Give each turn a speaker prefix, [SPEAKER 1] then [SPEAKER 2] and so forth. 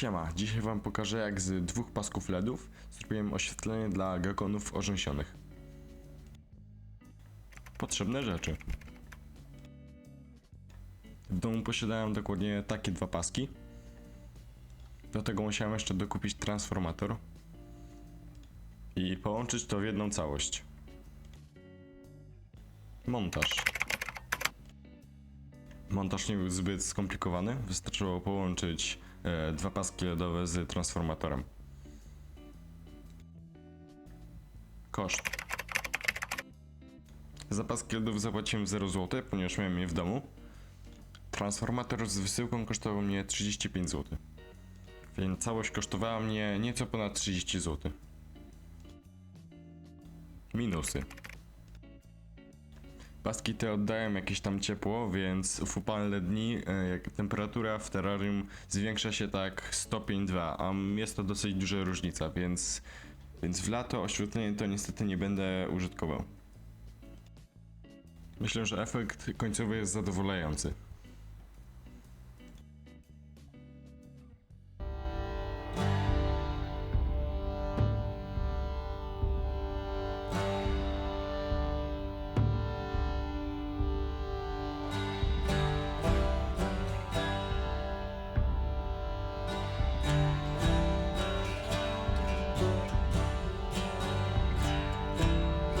[SPEAKER 1] Siema, dzisiaj wam pokażę jak z dwóch pasków LEDów zrobiłem oświetlenie dla gagonów orzęsionych. Potrzebne rzeczy. W domu posiadałem dokładnie takie dwa paski. Do tego musiałem jeszcze dokupić transformator i połączyć to w jedną całość. Montaż. Montaż nie był zbyt skomplikowany, wystarczyło połączyć dwa paski LEDowe z transformatorem. Koszt. Za paski LEDów zapłaciłem 0 zł, ponieważ miałem je w domu. Transformator z wysyłką kosztował mnie 35 zł. Więc całość kosztowała mnie nieco ponad 30 zł. Minusy. Paski te oddają jakieś tam ciepło, więc w upalne dni e, jak temperatura w terrarium zwiększa się tak stopień 2, a jest to dosyć duża różnica, więc, więc w lato oświetlenie to niestety nie będę użytkował. Myślę, że efekt końcowy jest zadowalający.